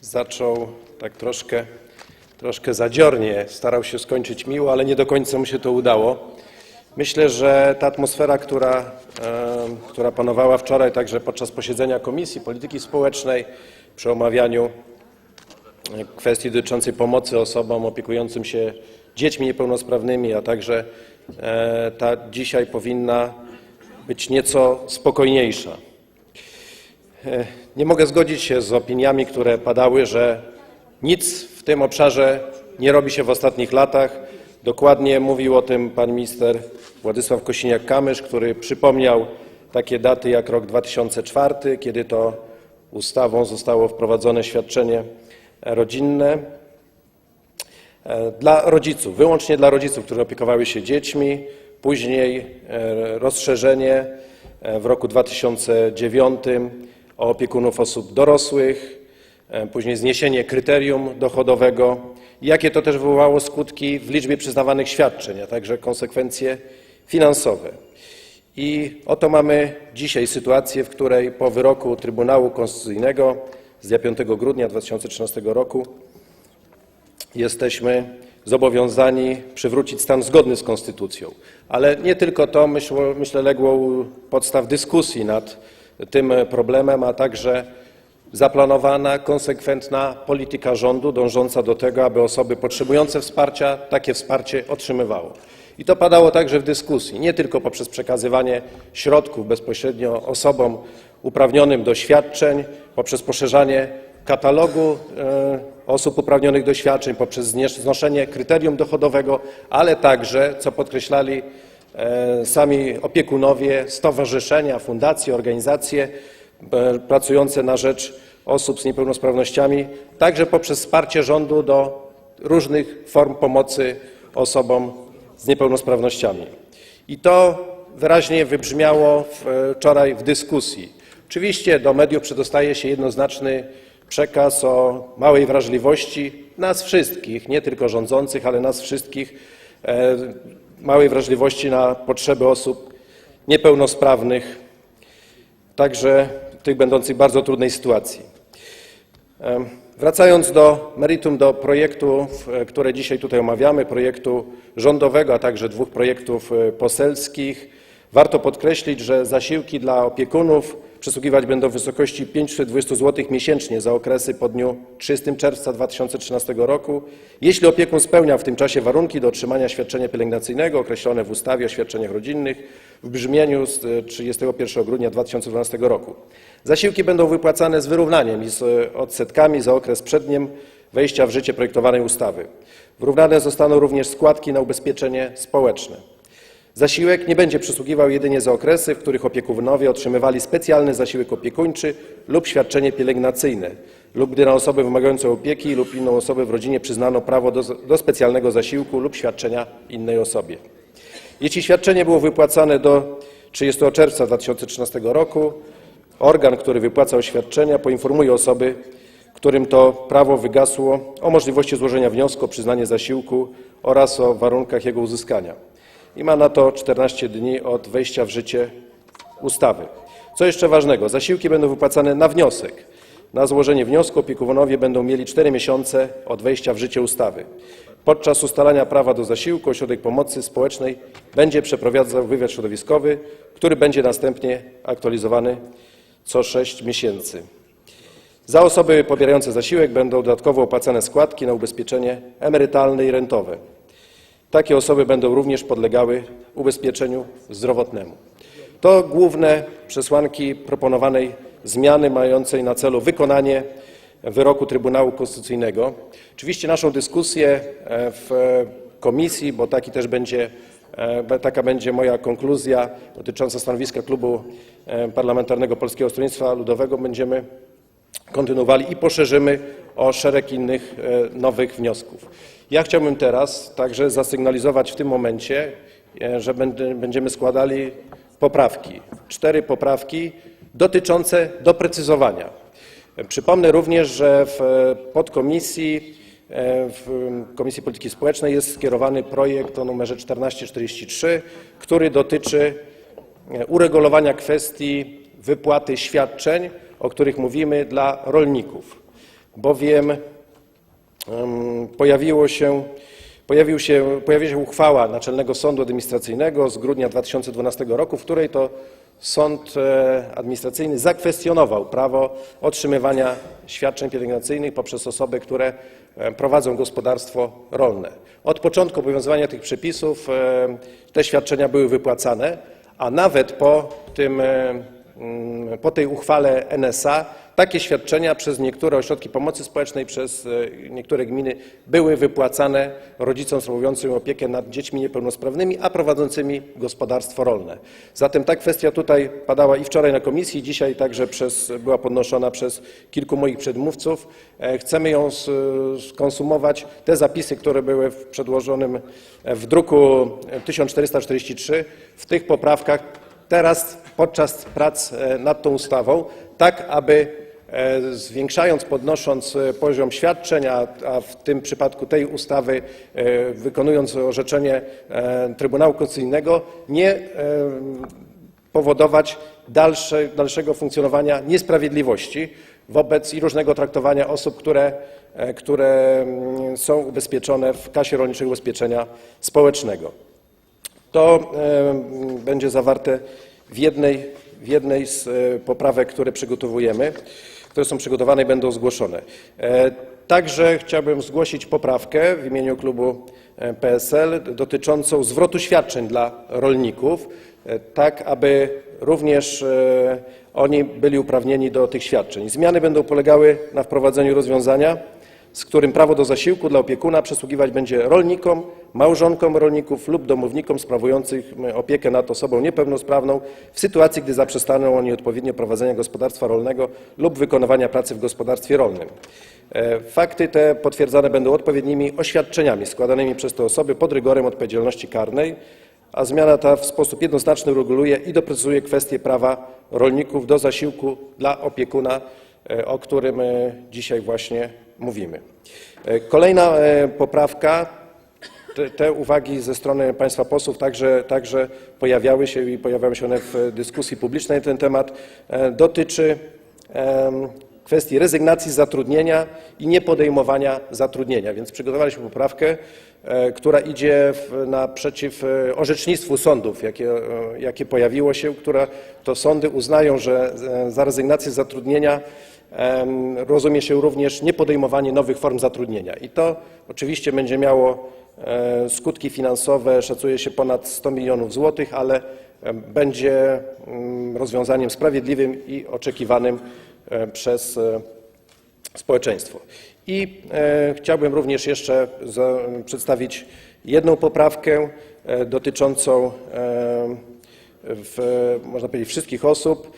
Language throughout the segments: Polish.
zaczął tak troszkę, troszkę zadziornie, starał się skończyć miło, ale nie do końca mu się to udało. Myślę, że ta atmosfera, która, która panowała wczoraj także podczas posiedzenia Komisji Polityki Społecznej przy omawianiu kwestii dotyczącej pomocy osobom opiekującym się dziećmi niepełnosprawnymi, a także e, ta dzisiaj powinna być nieco spokojniejsza. E, Nie mogę zgodzić się z opiniami, które padały, że nic w tym obszarze nie robi się w ostatnich latach. Dokładnie mówił o tym pan minister Władysław Kosiniak-Kamysz, który przypomniał takie daty jak rok 2004, kiedy to ustawą zostało wprowadzone świadczenie rodzinne e, dla rodziców, wyłącznie dla rodziców, którzy opiekowały się dziećmi. Później e, rozszerzenie w roku 2009 o opiekunów osób dorosłych, e, później zniesienie kryterium dochodowego. Jakie to też wywołało skutki w liczbie przyznawanych świadczeń, a także konsekwencje finansowe. I oto mamy dzisiaj sytuację, w której po wyroku Trybunału Konstytucyjnego z dnia 5 grudnia 2013 roku jesteśmy zobowiązani przywrócić stan zgodny z konstytucją. Ale nie tylko to, myślę, legło u podstaw dyskusji nad tym problemem, a także zaplanowana, konsekwentna polityka rządu dążąca do tego, aby osoby potrzebujące wsparcia takie wsparcie otrzymywały. I to padało także w dyskusji, nie tylko poprzez przekazywanie środków bezpośrednio osobom uprawnionym do świadczeń, poprzez poszerzanie katalogu e, osób uprawnionych do świadczeń, poprzez znoszenie kryterium dochodowego, ale także, co podkreślali sami opiekunowie, stowarzyszenia, fundacje, organizacje e, pracujące na rzecz osób z niepełnosprawnościami, także poprzez wsparcie rządu do różnych form pomocy osobom z niepełnosprawnościami. I to wyraźnie wybrzmiało w- wczoraj w dyskusji. Oczywiście do mediów przedostaje się jednoznaczny przekaz o małej wrażliwości nas wszystkich, nie tylko rządzących, ale nas wszystkich, e, małej wrażliwości na potrzeby osób niepełnosprawnych, także tych będących w bardzo trudnej sytuacji. Wracając do meritum, do projektów, e, które dzisiaj tutaj omawiamy, projektu rządowego, a także dwóch projektów e, poselskich, warto podkreślić, że zasiłki dla opiekunów przysługiwać będą w wysokości 520 zł miesięcznie za okresy po dniu 30 czerwca 2013 roku, jeśli opiekun spełnia w tym czasie warunki do otrzymania świadczenia pielęgnacyjnego określone w ustawie o świadczeniach rodzinnych w brzmieniu z e, 31 grudnia 2012 roku. Zasiłki będą wypłacane z wyrównaniem i z e, odsetkami za okres przed dniem wejścia w życie projektowanej ustawy. Wyrównane zostaną również składki na ubezpieczenie społeczne. Zasiłek nie będzie przysługiwał jedynie za okresy, w których opiekunowie otrzymywali specjalny zasiłek opiekuńczy lub świadczenie pielęgnacyjne, lub gdy na osobę wymagającą opieki lub inną osobę w rodzinie przyznano prawo do, do specjalnego zasiłku lub świadczenia innej osobie. Jeśli świadczenie było wypłacane do 30 czerwca 2013 roku, organ, który wypłacał świadczenia, poinformuje osoby, którym to prawo wygasło, o możliwości złożenia wniosku o przyznanie zasiłku oraz o warunkach jego uzyskania. I ma na to 14 dni od wejścia w życie ustawy. Co jeszcze ważnego, zasiłki będą wypłacane na wniosek. Na złożenie wniosku opiekunowie będą mieli 4 miesiące od wejścia w życie ustawy. Podczas ustalania prawa do zasiłku ośrodek pomocy społecznej będzie przeprowadzał wywiad środowiskowy, który będzie następnie aktualizowany co 6 miesięcy. Za osoby pobierające zasiłek będą dodatkowo opłacane składki na ubezpieczenie emerytalne i rentowe. Takie osoby będą również podlegały ubezpieczeniu zdrowotnemu. To główne przesłanki proponowanej zmiany mającej na celu wykonanie wyroku Trybunału Konstytucyjnego. Oczywiście naszą dyskusję e, w komisji, bo taki też będzie, e, taka będzie moja konkluzja dotycząca stanowiska Klubu e, Parlamentarnego Polskiego Stronnictwa Ludowego, będziemy kontynuowali i poszerzymy o szereg innych nowych wniosków. Ja chciałbym teraz także zasygnalizować w tym momencie, e, że będziemy składali poprawki. Cztery poprawki dotyczące doprecyzowania. Przypomnę również, że w e, podkomisji e, w Komisji Polityki Społecznej jest skierowany projekt o numerze 1443, który dotyczy uregulowania kwestii wypłaty świadczeń, o których mówimy dla rolników. bowiem em, pojawiło się, pojawił się, pojawiła się uchwała Naczelnego Sądu Administracyjnego z grudnia 2012 roku, w której to sąd e, administracyjny zakwestionował prawo otrzymywania świadczeń pielęgnacyjnych poprzez osoby, które e, prowadzą gospodarstwo rolne. Od początku obowiązywania tych przepisów e, te świadczenia były wypłacane, a nawet po, tym, po tej uchwale NSA takie świadczenia przez niektóre ośrodki pomocy społecznej, przez e, niektóre gminy były wypłacane rodzicom sprawującym opiekę nad dziećmi niepełnosprawnymi, a prowadzącymi gospodarstwo rolne. Zatem ta kwestia tutaj padała i wczoraj na komisji, i dzisiaj także przez, była podnoszona przez kilku moich przedmówców. E, Chcemy ją skonsumować. Te zapisy, które były w przedłożonym e, w druku 1443, w tych poprawkach teraz podczas prac nad tą ustawą, tak aby zwiększając, podnosząc e, poziom świadczeń, a, w tym przypadku tej ustawy e, wykonując orzeczenie e, Trybunału Konstytucyjnego, nie e, powodować dalsze, dalszego funkcjonowania niesprawiedliwości wobec i różnego traktowania osób, które, e, które mm, są ubezpieczone w Kasie Rolniczego Ubezpieczenia Społecznego. To e, będzie zawarte w jednej, w jednej z e, poprawek, które przygotowujemy, które są przygotowane i będą zgłoszone. E, Także chciałbym zgłosić poprawkę w imieniu klubu e, PSL dotyczącą zwrotu świadczeń dla rolników, e, tak aby również oni byli uprawnieni do tych świadczeń. Zmiany będą polegały na wprowadzeniu rozwiązania, z którym prawo do zasiłku dla opiekuna przysługiwać będzie rolnikom, małżonkom rolników lub domownikom sprawujących opiekę nad osobą niepełnosprawną w sytuacji, gdy zaprzestaną oni odpowiednio prowadzenia gospodarstwa rolnego lub wykonywania pracy w gospodarstwie rolnym. E, Fakty te potwierdzane będą odpowiednimi oświadczeniami składanymi przez te osoby pod rygorem odpowiedzialności karnej, a zmiana ta w sposób jednoznaczny reguluje i doprecyzuje kwestie prawa rolników do zasiłku dla opiekuna, e, o którym e, dzisiaj właśnie mówimy. E, Kolejna e, poprawka, te, te uwagi ze strony państwa posłów także, także pojawiały się i pojawiały się one w dyskusji publicznej ten temat, e, dotyczy kwestii rezygnacji z zatrudnienia i niepodejmowania zatrudnienia. Więc przygotowaliśmy poprawkę, która idzie naprzeciw orzecznictwu sądów, jakie, jakie pojawiło się, która to sądy uznają, że za rezygnację z zatrudnienia rozumie się również niepodejmowanie nowych form zatrudnienia. I to oczywiście będzie miało e, skutki finansowe, szacuje się ponad 100 milionów złotych, ale będzie mm, rozwiązaniem sprawiedliwym i oczekiwanym e, przez e, społeczeństwo. I chciałbym również jeszcze przedstawić jedną poprawkę dotyczącą, można powiedzieć, wszystkich osób.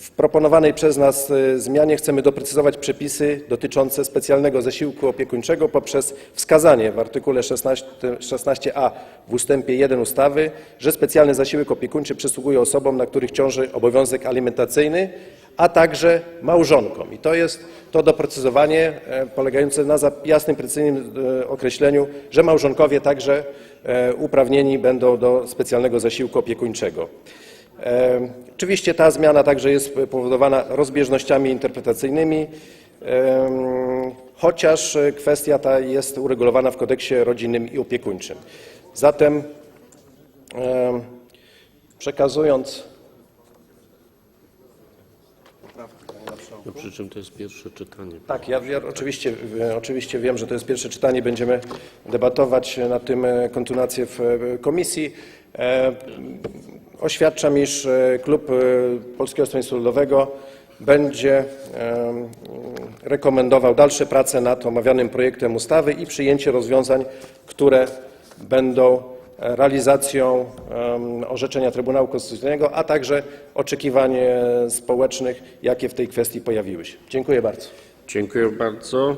W proponowanej przez nas e, zmianie chcemy doprecyzować przepisy dotyczące specjalnego zasiłku opiekuńczego poprzez wskazanie w 16, 16a w ustępie 1 ustawy, że specjalny zasiłek opiekuńczy przysługuje osobom, na których ciąży obowiązek alimentacyjny, a także małżonkom. I to jest to doprecyzowanie e, polegające na jasnym, precyzyjnym e, określeniu, że małżonkowie także e, uprawnieni będą do specjalnego zasiłku opiekuńczego. Oczywiście ta zmiana także jest powodowana rozbieżnościami interpretacyjnymi, chociaż kwestia ta jest uregulowana w kodeksie rodzinnym i opiekuńczym. Zatem em, przekazując No przy czym to jest pierwsze czytanie. Tak, ja, ja oczywiście, e, oczywiście wiem, że to jest pierwsze czytanie, będziemy debatować nad tym e, kontynuację w e, komisji. Oświadczam, iż e, klub e, Polskiego Stronnictwa Ludowego będzie e, rekomendował dalsze prace nad omawianym projektem ustawy i przyjęcie rozwiązań, które będą realizacją orzeczenia Trybunału Konstytucyjnego, a także oczekiwań społecznych, jakie w tej kwestii pojawiły się. Dziękuję bardzo. Dziękuję bardzo.